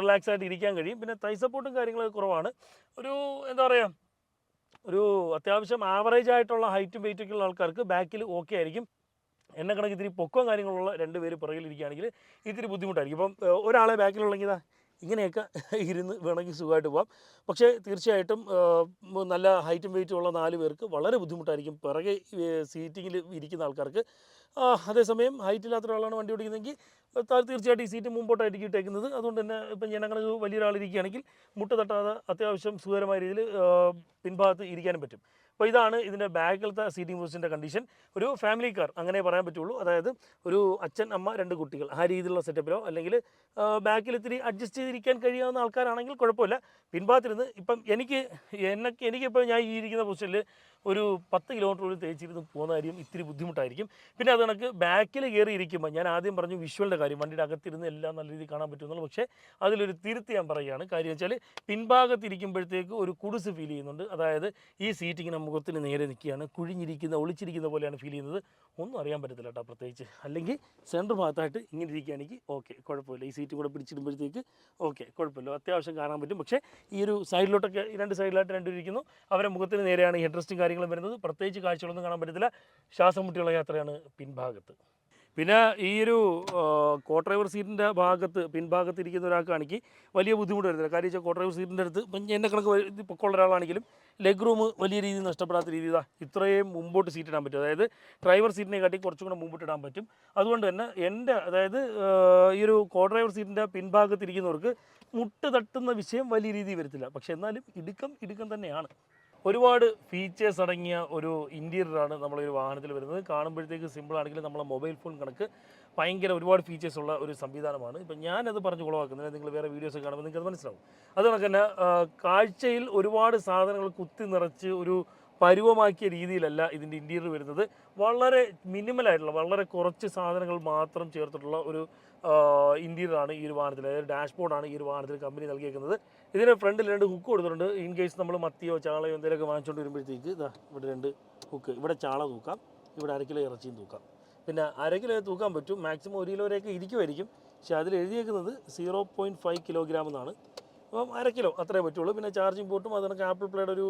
റിലാക്സ് ആയിട്ട് ഇരിക്കാൻ കഴിയും. പിന്നെ തൈ സപ്പോർട്ടും കാര്യങ്ങളൊക്കെ കുറവാണ്. ഒരു എന്താ പറയുക ഒരു അത്യാവശ്യം ആവറേജ് ആയിട്ടുള്ള ഹൈറ്റും വെയിറ്റൊക്കെ ഉള്ള ആൾക്കാർക്ക് ബാക്കിൽ ഓക്കെ ആയിരിക്കും. എന്നെ കണക്ക് ഇത്തിരി പൊക്കവും കാര്യങ്ങളുള്ള രണ്ട് പേര് പുറകിലിരിക്കുകയാണെങ്കിൽ ഇത്തിരി ബുദ്ധിമുട്ടായിരിക്കും. ഇപ്പം ഒരാളെ ബാക്കിലുള്ളെങ്കിൽ ഇങ്ങനെയൊക്കെ <laughs> ഇരുന്ന് വേണമെങ്കിൽ സുഖമായിട്ട് പോകാം. പക്ഷേ തീർച്ചയായിട്ടും നല്ല ഹൈറ്റും വെയിറ്റും ഉള്ള നാല് പേർക്ക് വളരെ ബുദ്ധിമുട്ടായിരിക്കും. പിറകെ സീറ്റിങ്ങിൽ ഇരിക്കുന്ന ആൾക്കാർക്ക്. അതേസമയം ഹൈറ്റ് ഇല്ലാത്ത ഒരാളാണ് വണ്ടി ഓടിക്കുന്നതെങ്കിൽ തീർച്ചയായിട്ടും ഈ സീറ്റ് മുമ്പോട്ടായിരിക്കും ഇട്ടേക്കുന്നത്. അതുകൊണ്ട് തന്നെ ഇപ്പം ഞാൻ അങ്ങനെ വലിയൊരാളിരിക്കുകയാണെങ്കിൽ മുട്ട തട്ടാതെ അത്യാവശ്യം സുഖകരമായ രീതിയിൽ പിൻഭാഗത്ത് ഇരിക്കാനും പറ്റും. അപ്പോൾ ഇതാണ് ഇതിന്റെ ബാക്കിലത്തെ സീറ്റിംഗ് പൊസിഷന്റെ കണ്ടീഷൻ ഒരു ഫാമിലി കാർ അങ്ങനെ പറയാൻ പറ്റുള്ളൂ. അതായത് ഒരു അച്ഛൻ അമ്മ രണ്ട് കുട്ടികൾ. ആ രീതിയിലുള്ള സെറ്റപ്പിലോ അല്ലെങ്കിൽ ബാക്കിൽ ഇത്തിരി അഡ്ജസ്റ്റ് ചെയ്തിരിക്കാൻ കഴിയാവുന്ന ആൾക്കാരാണെങ്കിൽ കുഴപ്പമില്ല. പിൻഭാഗത്തിരുന്ന് ഇപ്പം എനിക്ക് എനിക്ക് എനിക്കിപ്പോൾ ഞാൻ ഈ ഇരിക്കുന്ന പൊസിഷനിൽ ഒരു പത്ത് കിലോമീറ്റർ ഉള്ളിൽ തേച്ചിരുന്ന് പോകുന്ന കാര്യം ഇത്തിരി ബുദ്ധിമുട്ടായിരിക്കും. പിന്നെ അത് കണക്ക് ബാക്കിൽ കയറി ഇരിക്കുമ്പോൾ ഞാൻ ആദ്യം പറഞ്ഞു വിഷ്വലിന്റെ കാര്യം വണ്ടിയുടെ അകത്തിരുന്ന് എല്ലാം നല്ല രീതിയിൽ കാണാൻ പറ്റുമെന്നുള്ളൂ പക്ഷേ അതിലൊരു തിരുത്തി ഞാൻ പറയുകയാണ്. കാര്യം വെച്ചാൽ പിൻഭാഗത്തിരിക്കുമ്പോഴത്തേക്ക് ഒരു കുടിസ് ഫീൽ ചെയ്യുന്നുണ്ട്. അതായത് ഈ സീറ്റ് ഇങ്ങനെ മുഖത്തിന് നേരെ നിൽക്കുകയാണ്. കുഴിഞ്ഞിരിക്കുന്ന ഒളിച്ചിരിക്കുന്ന പോലെയാണ് ഫീൽ ചെയ്യുന്നത്. ഒന്നും അറിയാൻ പറ്റത്തില്ല കേട്ടോ പ്രത്യേകിച്ച്. അല്ലെങ്കിൽ സെന്റർ ഭാഗത്തായിട്ട് ഇങ്ങനെ ഇരിക്കുകയാണെങ്കിൽ ഓക്കെ കുഴപ്പമില്ല. ഈ സീറ്റ് കൂടെ പിടിച്ചിടുമ്പോഴത്തേക്ക് ഓക്കെ കുഴപ്പമില്ല. അത്യാവശ്യം കാണാൻ പറ്റും. പക്ഷേ ഈ ഒരു സൈഡിലോട്ടൊക്കെ രണ്ട് സൈഡിലായിട്ട് രണ്ടിരിക്കുന്നു അവരുടെ അവരെ മുഖത്തിന് നേരെയാണ് ഈ ഹെഡ്രസ്റ്റും കാര്യങ്ങളും വരുന്നത്. പ്രത്യേകിച്ച് കാഴ്ചകളൊന്നും കാണാൻ പറ്റത്തില്ല. ശ്വാസം മുട്ടിയുള്ള യാത്രയാണ് പിൻഭാഗത്ത്. പിന്നെ ഈ ഒരു കോ ഡ്രൈവർ സീറ്റിന്റെ ഭാഗത്ത് പിൻഭാഗത്ത് ഇരിക്കുന്ന ഒരാൾക്കാണെങ്കിൽ വലിയ ബുദ്ധിമുട്ട് വരുന്നില്ല കാര്യം വെച്ചാൽ കോ ഡ്രൈവർ സീറ്റിന്റെ അടുത്ത് എന്നെ കണക്ക് പൊക്കമുള്ള ഒരാളാണെങ്കിലും ലെഗ് റൂം വലിയ രീതിയിൽ നഷ്ടപ്പെടാത്ത രീതിയിൽ ഇതാ. ഇത്രയും മുമ്പോട്ട് സീറ്റ് ഇടാൻ പറ്റും. അതായത് ഡ്രൈവർ സീറ്റിനെ കാട്ടി കുറച്ചും കൂടെ മുമ്പോട്ട് ഇടാൻ പറ്റും. അതുകൊണ്ട് തന്നെ എന്റെ അതായത് ഈ ഒരു കോ ഡ്രൈവർ സീറ്റിന്റെ പിൻഭാഗത്ത് ഇരിക്കുന്നവർക്ക് മുട്ട് തട്ടുന്ന വിഷയം വലിയ രീതിയിൽ വരത്തില്ല. പക്ഷെ എന്നാലും ഇടുക്കം ഇടുക്കം തന്നെയാണ്. ഒരുപാട് ഫീച്ചേഴ്സ് അടങ്ങിയ ഒരു ഇന്റീരിയറാണ് നമ്മളൊരു വാഹനത്തിൽ വരുന്നത്. കാണുമ്പോഴത്തേക്ക് സിമ്പിൾ ആണെങ്കിലും നമ്മളെ മൊബൈൽ ഫോൺ കണക്ക് ഭയങ്കര ഒരുപാട് ഫീച്ചേഴ്സ് ഉള്ള ഒരു സംവിധാനമാണ്. ഇപ്പം ഞാനത് പറഞ്ഞ് കുളവാക്കുന്നില്ല നിങ്ങൾ വേറെ വീഡിയോസ് കാണുമ്പോൾ നിങ്ങൾക്ക് അത് മനസ്സിലാവും അതുകൊണ്ട് തന്നെ കാഴ്ചയിൽ ഒരുപാട് സാധനങ്ങൾ കുത്തി നിറച്ച് ഒരു പരുവമാക്കിയ രീതിയിലല്ല ഇതിന്റെ ഇന്റീരിയർ വരുന്നത്. വളരെ മിനിമലായിട്ടുള്ള വളരെ കുറച്ച് സാധനങ്ങൾ മാത്രം ചേർത്തിട്ടുള്ള ഒരു ഇന്റീരിയറാണ് ഈ ഒരു വാഹനത്തിൽ അതായത് ഡാഷ്ബോർഡാണ് ഈ ഒരു വാഹനത്തിൽ കമ്പനി നൽകിയേക്കുന്നത്. ഇതിന് ഫ്രണ്ടിൽ രണ്ട് ഹുക്ക് കൊടുത്തിട്ടുണ്ട്. ഇൻ കേസ് നമ്മൾ മത്തിയോ ചാളയോ എന്തെങ്കിലുമൊക്കെ വാങ്ങിച്ചുകൊണ്ട് വരുമ്പോഴത്തേക്ക് ഇതാ ഇവിടെ രണ്ട് ഹുക്ക് ഇവിടെ ചാള തൂക്കാം ഇവിടെ അര കിലോ ഇറച്ചിയും തൂക്കാം. പിന്നെ അര കിലോ തൂക്കാൻ പറ്റും. മാക്സിമം ഒരു കിലോ വരെയൊക്കെ ഇരിക്കുമായിരിക്കും. പക്ഷേ അതിൽ എഴുതിയേക്കുന്നത് സീറോ പോയിന്റ് ഫൈവ് കിലോഗ്രാം എന്നാണ്. അപ്പം അര കിലോ അത്രേ പറ്റുള്ളൂ. പിന്നെ ചാർജിങ് പോർട്ടും അതിനൊക്കെ ആപ്പിൾ പ്ലേയുടെ ഒരു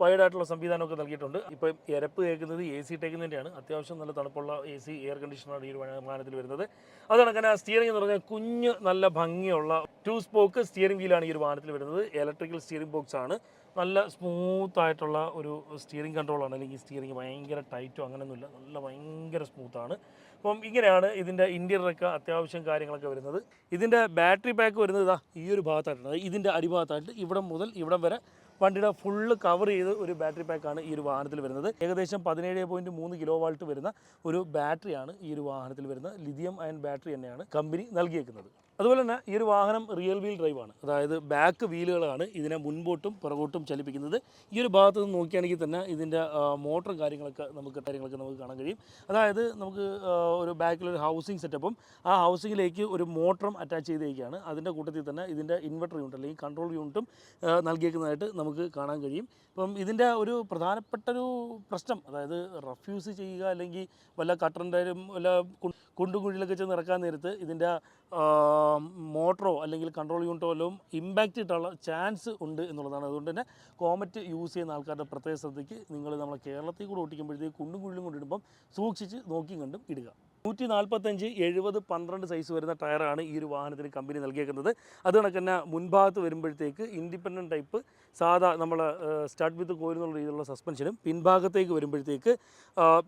വൈഡ് ആയിട്ടുള്ള സംവിധാനമൊക്കെ നൽകിയിട്ടുണ്ട്. ഇപ്പം ഇരപ്പ് കേൾക്കുന്നത് എ സി ടേക്കുന്നതിന്റെയാണ്. അത്യാവശ്യം നല്ല തണുപ്പുള്ള എ സി എയർ കണ്ടീഷണറാണ് ഈ ഒരു വിമാനത്തിൽ വരുന്നത്. അതാണ് സ്റ്റിയറിംഗ് എന്ന് പറഞ്ഞാൽ കുഞ്ഞ് നല്ല ഭംഗിയുള്ള ടു സ്പോക്ക് സ്റ്റിയറിംഗ് വീലാണ് ഈ ഒരു വാഹനത്തിൽ വരുന്നത്. ഇലക്ട്രിക്കൽ സ്റ്റിയറിംഗ് ബോക്സ് ആണ്. നല്ല സ്മൂത്ത് ആയിട്ടുള്ള ഒരു സ്റ്റിയറിംഗ് കൺട്രോളാണ് അല്ലെങ്കിൽ സ്റ്റിയറിംഗ് ഭയങ്കര ടൈറ്റോ അങ്ങനെയൊന്നുമില്ല നല്ല ഭയങ്കര സ്മൂത്താണ് അപ്പം ഇങ്ങനെയാണ് ഇതിന്റെ ഇന്റീരിയറൊക്കെ അത്യാവശ്യം കാര്യങ്ങളൊക്കെ വരുന്നത്. ഇതിന്റെ ബാറ്ററി പാക്ക് വരുന്നത് ഇതാ ഈ ഒരു ഭാഗത്തായിട്ടാണ്. ഇതിന്റെ അടിഭാഗത്തായിട്ട് ഇവിടം മുതൽ ഇവിടം വരെ വണ്ടിയുടെ ഫുള്ള് കവർ ചെയ്ത് ഒരു ബാറ്ററി പാക്കാണ് ഈ ഒരു വാഹനത്തിൽ വരുന്നത്. ഏകദേശം പതിനേഴ് പോയിന്റ് മൂന്ന് കിലോ വാൾട്ട് വരുന്ന ഒരു ബാറ്ററിയാണ് ഈ ഒരു വാഹനത്തിൽ വരുന്നത്. ലിഥിയം അയൺ ബാറ്ററി തന്നെയാണ് കമ്പനി നൽകിയേക്കുന്നത്. അതുപോലെ തന്നെ ഈ ഒരു വാഹനം റിയൽ വീൽ ഡ്രൈവാണ് അതായത് ബാക്ക് വീലുകളാണ് ഇതിനെ മുൻപോട്ടും പുറകോട്ടും ചലിപ്പിക്കുന്നത്. ഈ ഒരു ഭാഗത്ത് നിന്ന് നോക്കുകയാണെങ്കിൽ തന്നെ ഇതിന്റെ മോട്ടറും കാര്യങ്ങളൊക്കെ നമുക്ക് കാര്യങ്ങളൊക്കെ നമുക്ക് കാണാൻ കഴിയും. അതായത് നമുക്ക് ഒരു ബാക്കിലൊരു ഹൗസിംഗ് സെറ്റപ്പും ആ ഹൗസിങ്ങിലേക്ക് ഒരു മോട്ടറും അറ്റാച്ച് ചെയ്തേക്കാണ്. അതിന്റെ കൂട്ടത്തിൽ തന്നെ ഇതിന്റെ ഇൻവെർട്ടർ യൂണിറ്റ് അല്ലെങ്കിൽ കൺട്രോൾ യൂണിറ്റും നൽകിയേക്കുന്നതായിട്ട് നമുക്ക് കാണാൻ കഴിയും. ഇപ്പം ഇതിന്റെ ഒരു പ്രധാനപ്പെട്ടൊരു പ്രശ്നം അതായത് റഫ്യൂസ് ചെയ്യുക അല്ലെങ്കിൽ വല്ല കട്ടറിന്റെ വല്ല കു- കുണ്ടും കുഴിയിലൊക്കെ ചെന്ന് ഇറക്കാൻ നേരത്ത് ഇതിന്റെ മോട്ടറോ അല്ലെങ്കിൽ കൺട്രോൾ യൂണിറ്റോ വല്ലതും ഇമ്പാക്റ്റ് ഇട്ടുള്ള ചാൻസ് ഉണ്ട് എന്നുള്ളതാണ്. അതുകൊണ്ട് തന്നെ കോമറ്റ് യൂസ് ചെയ്യുന്ന ആൾക്കാരുടെ പ്രത്യേക ശ്രദ്ധയ്ക്ക് നിങ്ങൾ നമ്മളെ കേരളത്തിൽ കൂടെ ഓട്ടിക്കുമ്പോഴത്തേക്ക് കുണ്ടും കുഴിലും കൊണ്ടിടുമ്പം സൂക്ഷിച്ച് നോക്കിയും കണ്ടും ഇടുക. നൂറ്റി നാൽപ്പത്തഞ്ച് എഴുപത് പന്ത്രണ്ട് സൈസ് വരുന്ന ടയറാണ് ഈ ഒരു വാഹനത്തിന് കമ്പനി നൽകിയേക്കുന്നത്. അത് കണക്ക് തന്നെ മുൻഭാഗത്ത് വരുമ്പോഴത്തേക്ക് ഇൻഡിപെൻഡന്റ് ടൈപ്പ് സാധാ നമ്മൾ സ്റ്റാർട്ട് വിത്ത് കോയിൽ എന്നുള്ള രീതിയിലുള്ള സസ്പെൻഷനും പിൻഭാഗത്തേക്ക് വരുമ്പോഴത്തേക്ക്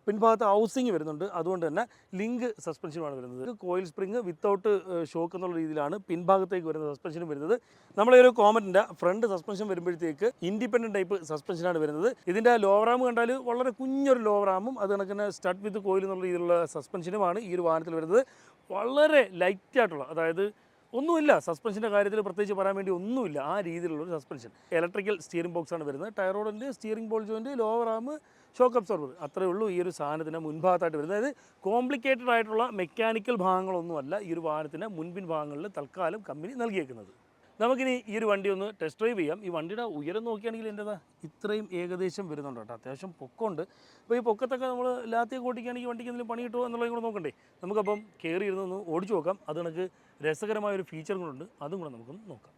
പിൻഭാഗത്ത് ഹൗസിങ് വരുന്നുണ്ട്. അതുകൊണ്ട് തന്നെ ലിങ്ക് സസ്പെൻഷനുമാണ് വരുന്നത്. കോയിൽ സ്പ്രിങ് വിത്തൗട്ട് ഷോക്ക് എന്നുള്ള രീതിയിലാണ് പിൻഭാഗത്തേക്ക് വരുന്ന സസ്പെൻഷനും വരുന്നത്. നമ്മളെ ഒരു കോമറ്റിന്റെ ഫ്രണ്ട് സസ്പെൻഷൻ വരുമ്പോഴത്തേക്ക് ഇൻഡിപെൻഡന്റ് ടൈപ്പ് സസ്പെൻഷനാണ് വരുന്നത്. ഇതിന്റെ ലോവറാം കണ്ടാൽ വളരെ കുഞ്ഞൊരു ലോവറാമും അത് കണക്ക് തന്നെ സ്റ്റാർട്ട് വിത്ത് കോയിൽ എന്നുള്ള രീതിയിലുള്ള സസ്പെൻഷനുമാണ് ഈ ഒരു വാഹനത്തിൽ വരുന്നത്. വളരെ ലൈറ്റായിട്ടുള്ള അതായത് ഒന്നുമില്ല സസ്പെൻഷന്റെ കാര്യത്തിൽ പ്രത്യേകിച്ച് പറയാൻ വേണ്ടി ഒന്നുമില്ല ആ രീതിയിലുള്ള ഒരു സസ്പെൻഷൻ ഇലക്ട്രിക്കൽ സ്റ്റിയറിംഗ് ബോക്സാണ് വരുന്നത്. ടയറോഡിന്റെ steering ball joint lower arm shock absorber അത്രയേ ഉള്ളൂ ഈ ഒരു സാധനത്തിന്റെ മുൻഭാഗത്തായിട്ട് വരുന്നത്. അതായത് കോംപ്ലിക്കേറ്റഡ് ആയിട്ടുള്ള മെക്കാനിക്കൽ ഭാഗങ്ങളൊന്നുമല്ല ഈ ഒരു വാഹനത്തിന്റെ മുൻപിൻ ഭാഗങ്ങളിൽ തൽക്കാലം കമ്പനി നൽകിയേക്കുന്നത്. നമുക്കിനി ഈ ഒരു വണ്ടി ഒന്ന് ടെസ്റ്റ് ഡ്രൈവ് ചെയ്യാം. ഈ വണ്ടിയുടെ ഉയരം നോക്കുകയാണെങ്കിൽ എന്റെതാ ഇത്രയും ഏകദേശം വരുന്നുണ്ട് കേട്ടോ. അത്യാവശ്യം പൊക്കമുണ്ട്. അപ്പോൾ ഈ പൊക്കത്തൊക്കെ നമ്മൾ ലാത്തിയൊക്കെ ഓടിക്കുകയാണെങ്കിൽ വണ്ടിക്ക് എന്തെങ്കിലും പണി കിട്ടുമോ എന്നുള്ളത് കൂടെ നോക്കണ്ടേ. നമുക്കപ്പം കയറി ഇരുന്നൊന്ന് ഓടിച്ചു നോക്കാം. അത് കണക്ക് രസകരമായ ഒരു ഫീച്ചർ കൂടെ അതും കൂടെ നമുക്കൊന്ന് നോക്കാം.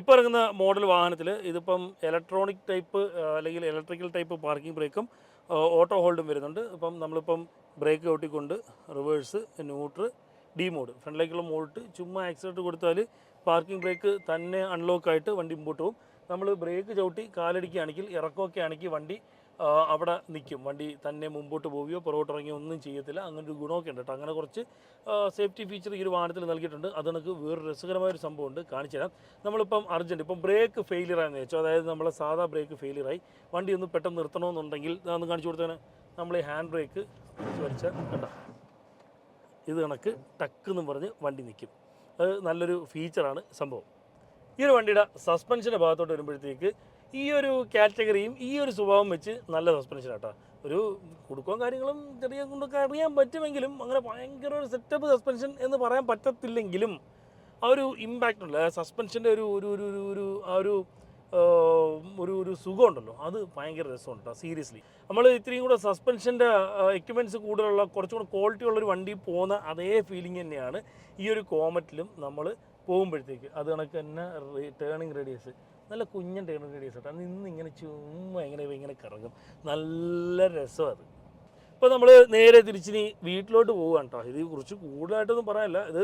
ഇപ്പോൾ ഇറങ്ങുന്ന മോഡൽ വാഹനത്തിൽ ഇതിപ്പം ഇലക്ട്രോണിക് ടൈപ്പ് അല്ലെങ്കിൽ ഇലക്ട്രിക്കൽ ടൈപ്പ് പാർക്കിംഗ് ബ്രേക്കും ഓട്ടോ ഹോൾഡും വരുന്നുണ്ട്. ഇപ്പം നമ്മളിപ്പം ബ്രേക്ക് ഓട്ടിക്കൊണ്ട് റിവേഴ്സ് ന്യൂട്ര് ഡി മോഡ് ഫ്രണ്ടിലേക്കുള്ള മോഡിട്ട് ചുമ്മാ ആക്സിലേറ്റർ കൊടുത്താൽ പാർക്കിംഗ് ബ്രേക്ക് തന്നെ അൺലോക്ക് ആയിട്ട് വണ്ടി മുമ്പോട്ട് പോകും. നമ്മൾ ബ്രേക്ക് ചവിട്ടി കാലടിക്കുകയാണെങ്കിൽ ഇറക്കമൊക്കെ ആണെങ്കിൽ വണ്ടി അവിടെ നിൽക്കും. വണ്ടി തന്നെ മുമ്പോട്ട് പോവുകയോ പുറകോട്ട് ഇറങ്ങിയോ ഒന്നും ചെയ്യത്തില്ല. അങ്ങനെ ഒരു ഗുണമൊക്കെ ഉണ്ട് കേട്ടോ. അങ്ങനെ കുറച്ച് സേഫ്റ്റി ഫീച്ചർ ഈ ഒരു വാഹനത്തിൽ നൽകിയിട്ടുണ്ട്. അത് നമുക്ക് വേറൊരു രസകരമായ ഒരു സംഭവം ഉണ്ട് കാണിച്ചു തരാം. നമ്മളിപ്പം അർജന്റ് ഇപ്പം ബ്രേക്ക് ഫെയിലിയർ വെച്ചോ അതായത് നമ്മളെ സാധാ ബ്രേക്ക് ഫെയിലിയറായി വണ്ടി ഒന്ന് പെട്ടെന്ന് നിർത്തണമെന്നുണ്ടെങ്കിൽ ഒന്ന് കാണിച്ചു കൊടുത്തേനെ. നമ്മൾ ഈ ഹാൻഡ് ബ്രേക്ക് വലിച്ച കണ്ട? ഇത് കണക്ക് ടക്ക് എന്നും പറഞ്ഞ് വണ്ടി നിൽക്കും അത് നല്ലൊരു ഫീച്ചറാണ് സംഭവം. ഈ ഒരു വണ്ടിയുടെ സസ്പെൻഷന്റെ ഭാഗത്തോട്ട് വരുമ്പോഴത്തേക്ക് ഈ ഒരു കാറ്റഗറിയും ഈ ഒരു സ്വഭാവം വെച്ച് നല്ല സസ്പെൻഷൻ ആട്ടോ. ഒരു കുടുക്കവും കാര്യങ്ങളും ചെറിയ കൊണ്ടൊക്കെ അറിയാൻ പറ്റുമെങ്കിലും അങ്ങനെ ഭയങ്കര ഒരു സെറ്റപ്പ് സസ്പെൻഷൻ എന്ന് പറയാൻ പറ്റത്തില്ലെങ്കിലും ആ ഒരു ഇമ്പാക്റ്റ് ഉണ്ട്. സസ്പെൻഷന്റെ ഒരു ഒരു ഒരു ഒരു ആ ഒരു ഒരു ഒരു സുഖമുണ്ടല്ലോ. അത് ഭയങ്കര രസമുണ്ട് സീരിയസ്ലി നമ്മൾ ഇത്രയും കൂടെ സസ്പെൻഷന്റെ എക്യുപ്മെന്റ്സ് കൂടുതലുള്ള കുറച്ചും കൂടെ ക്വാളിറ്റി ഉള്ളൊരു വണ്ടി പോകുന്ന അതേ ഫീലിംഗ് തന്നെയാണ് ഈ ഒരു കോമറ്റിലും നമ്മൾ പോകുമ്പോഴത്തേക്ക്. അത് കണക്ക് തന്നെ ടേണിങ് റേഡിയസ് നല്ല കുഞ്ഞൻ ടേണിങ് റേഡിയസ് കേട്ടോ. നിന്ന് ഇങ്ങനെ ചുമ്മാ ഇങ്ങനെ ഇങ്ങനെ കറങ്ങും. നല്ല രസം അത്. ഇപ്പോൾ നമ്മൾ നേരെ തിരിച്ചിനി വീട്ടിലോട്ട് പോവുകയാണ് കേട്ടോ. ഇത് കുറിച്ച് കൂടുതലായിട്ടൊന്നും പറയാനില്ല. ഇത്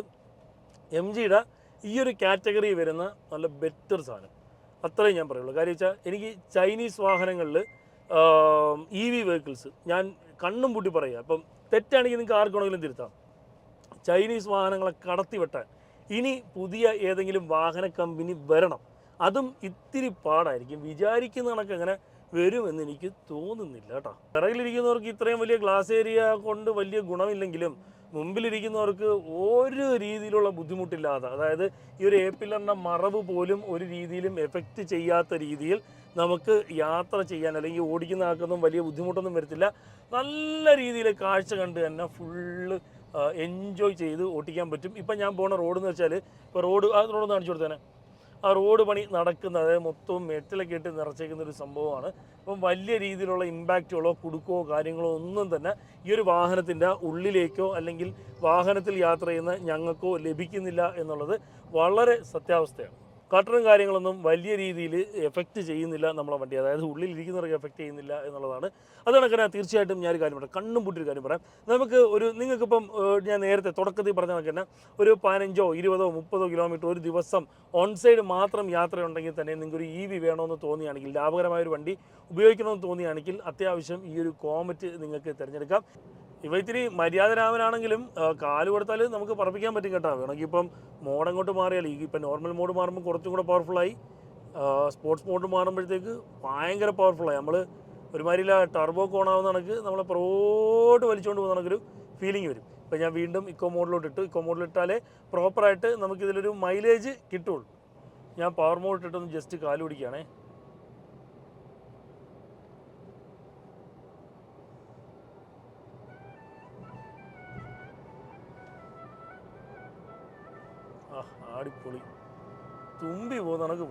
എം ജിയുടെ ഈ ഒരു കാറ്റഗറി വരുന്ന നല്ല ബെറ്റർ സാധനം. അത്രയും ഞാൻ പറയുള്ളൂ. കാര്യം വെച്ചാൽ എനിക്ക് ചൈനീസ് വാഹനങ്ങളിൽ ഇ വി വെഹിക്കിൾസ് ഞാൻ കണ്ണും പൂട്ടി പറയുക അപ്പം തെറ്റാണെങ്കിൽ നിങ്ങൾക്ക് ആർക്കാണെങ്കിലും തിരുത്താം. ചൈനീസ് വാഹനങ്ങളെ കടത്തിവെട്ടാൻ ഇനി പുതിയ ഏതെങ്കിലും വാഹന കമ്പനി വരണം. അതും ഇത്തിരി പാടായിരിക്കും. വിചാരിക്കുന്ന കണക്ക് അങ്ങനെ വരുമെന്ന് എനിക്ക് തോന്നുന്നില്ല കേട്ടോ. പിറകിലിരിക്കുന്നവർക്ക് ഇത്രയും വലിയ ഗ്ലാസ് ഏരിയ കൊണ്ട് വലിയ ഗുണമില്ലെങ്കിലും മുമ്പിലിരിക്കുന്നവർക്ക് ഒരു രീതിയിലുള്ള ബുദ്ധിമുട്ടില്ലാതെ അതായത് ഈ ഒരു എ പില്ലറിന്റെ മറവ് പോലും ഒരു രീതിയിലും എഫക്റ്റ് ചെയ്യാത്ത രീതിയിൽ നമുക്ക് യാത്ര ചെയ്യാൻ അല്ലെങ്കിൽ ഓടിക്കുന്ന ആൾക്കൊന്നും വലിയ ബുദ്ധിമുട്ടൊന്നും വരത്തില്ല. നല്ല രീതിയിൽ കാഴ്ച കണ്ട് തന്നെ ഫുള്ള് എൻജോയ് ചെയ്ത് ഓട്ടിക്കാൻ പറ്റും. ഇപ്പം ഞാൻ പോണ റോഡ് എന്ന് വെച്ചാൽ ഇപ്പോൾ റോഡ് ആ റോഡ് കാണിച്ചു കൊടുത്തേനെ. ആ റോഡ് പണി നടക്കുന്നത് അതായത് മൊത്തവും മെറ്റലൊക്കെ ഇട്ട് നിറച്ചേക്കുന്ന ഒരു സംഭവമാണ്. അപ്പം വലിയ രീതിയിലുള്ള ഇമ്പാക്റ്റുകളോ കുടുക്കോ കാര്യങ്ങളോ ഒന്നും തന്നെ ഈ ഒരു വാഹനത്തിന്റെ ഉള്ളിലേക്കോ അല്ലെങ്കിൽ വാഹനത്തിൽ യാത്ര ചെയ്യുന്ന ഞങ്ങൾക്കോ ലഭിക്കുന്നില്ല എന്നുള്ളത് വളരെ സത്യാവസ്ഥയാണ്. കട്ടറും കാര്യങ്ങളൊന്നും വലിയ രീതിയിൽ എഫക്റ്റ് ചെയ്യുന്നില്ല നമ്മളെ വണ്ടി. അതായത് ഉള്ളിൽ ഉള്ളിലിരിക്കുന്നവർക്ക് എഫക്റ്റ് ചെയ്യുന്നില്ല എന്നുള്ളതാണ്. അത് കണക്കിന് തീർച്ചയായിട്ടും ഒരു കാര്യം പറയാം. കണ്ണും പൂട്ടി ഒരു കാര്യം പറയാം. നമുക്ക് ഒരു നിങ്ങൾക്കിപ്പം ഞാൻ നേരത്തെ തുടക്കത്തിൽ പറഞ്ഞ കണക്ക് തന്നെ ഒരു പതിനഞ്ചോ ഇരുപതോ മുപ്പതോ കിലോമീറ്റർ ഒരു ദിവസം ഓൺ സൈഡ് മാത്രം യാത്രയുണ്ടെങ്കിൽ തന്നെ നിങ്ങൾക്ക് ഒരു ഇ വി വേണമെന്ന് തോന്നിയാണെങ്കിൽ ലാഭകരമായ ഒരു വണ്ടി ഉപയോഗിക്കണമെന്ന് തോന്നിയാണെങ്കിൽ അത്യാവശ്യം ഈ ഒരു കോമറ്റ് നിങ്ങൾക്ക് തിരഞ്ഞെടുക്കാം. ഇവ ഇത്തിരി മര്യാദരാമനാണെങ്കിലും കാൽ കൊടുത്താൽ നമുക്ക് പറപ്പിക്കാൻ പറ്റും കേട്ടോ. വേണമെങ്കിൽ ഇപ്പം മോഡ് അങ്ങോട്ട് മാറിയാൽ ഈ ഇപ്പം നോർമൽ മോഡ് മാറുമ്പോൾ കുറച്ചും കൂടെ പവർഫുള്ളായി സ്പോർട്സ് മോഡ് മാറുമ്പോഴത്തേക്ക് ഭയങ്കര പവർഫുള്ളായി നമ്മൾ ഒരുമാതിരി ടർബോ കോണാവുന്ന കണക്ക് നമ്മളെ പുറകോട്ട് വലിച്ചുകൊണ്ട് പോകുന്ന കണക്കൊരു ഫീലിംഗ് വരും. ഇപ്പം ഞാൻ വീണ്ടും ഇക്കോ മോഡിലോട്ട് ഇട്ടു ഇക്കോ മോഡിൽ ഇട്ടാലേ പ്രോപ്പറായിട്ട് നമുക്കിതിലൊരു മൈലേജ് കിട്ടുള്ളൂ. ഞാൻ പവർ മോഡിട്ടിട്ടൊന്ന് ജസ്റ്റ് കാൽ പിടിക്കുകയാണേ. ആ ആടിപ്പൊളി തുമ്പി പോകുന്ന കണക്ക്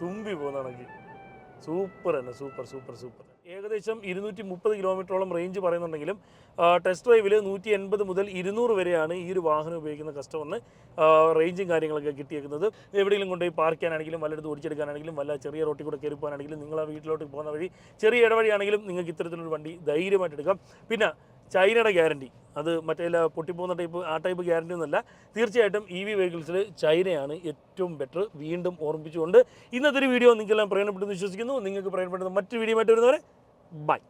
തുമ്പി പോകുന്ന കണക്ക്. സൂപ്പർ തന്നെ സൂപ്പർ സൂപ്പർ സൂപ്പർ. ഏകദേശം ഇരുന്നൂറ്റി മുപ്പത് കിലോമീറ്ററോളം റേഞ്ച് പറയുന്നുണ്ടെങ്കിലും ടെസ്റ്റ് ഡ്രൈവിൽ നൂറ്റി എൺപത് മുതൽ ഇരുന്നൂറ് വരെയാണ് ഈ ഒരു വാഹനം ഉപയോഗിക്കുന്ന കസ്റ്റമറിന് റേഞ്ചും കാര്യങ്ങളൊക്കെ കിട്ടിയേക്കുന്നത്. എവിടെയെങ്കിലും കൊണ്ടുപോയി പാർക്ക് ചെയ്യാനാണെങ്കിലും വല്ലയിടത്ത് ഓടിച്ചെടുക്കാനാണെങ്കിലും വല്ല ചെറിയ റോട്ടിൽ കൂടെ കയറി പോകാനാണെങ്കിലും നിങ്ങൾ ആ വീട്ടിലോട്ട് പോകുന്ന വഴി ചെറിയ ഇടവഴിയാണെങ്കിലും നിങ്ങൾക്ക് ഇത്തരത്തിലൊരു വണ്ടി ധൈര്യമായിട്ട് എടുക്കാം. പിന്നെ ചൈനയുടെ ഗ്യാരണ്ടി അത് മറ്റേ പൊട്ടിപ്പോകുന്ന ടൈപ്പ് ആ ടൈപ്പ് ഗ്യാരണ്ടി ഒന്നുമല്ല. തീർച്ചയായിട്ടും ഇ വി വെഹിക്കിൾസിൽ ചൈനയാണ് ഏറ്റവും ബെറ്റർ വീണ്ടും ഓർമ്മിപ്പിച്ചുകൊണ്ട് ഇന്നത്തെ ഒരു വീഡിയോ നിങ്ങൾക്കെല്ലാം പ്രയോജനപ്പെട്ടെന്ന് വിശ്വസിക്കുന്നു. നിങ്ങൾക്ക് പ്രയോജനപ്പെടുന്ന മറ്റു വീഡിയോ ആയിട്ട് വരുന്നവരെ ബൈ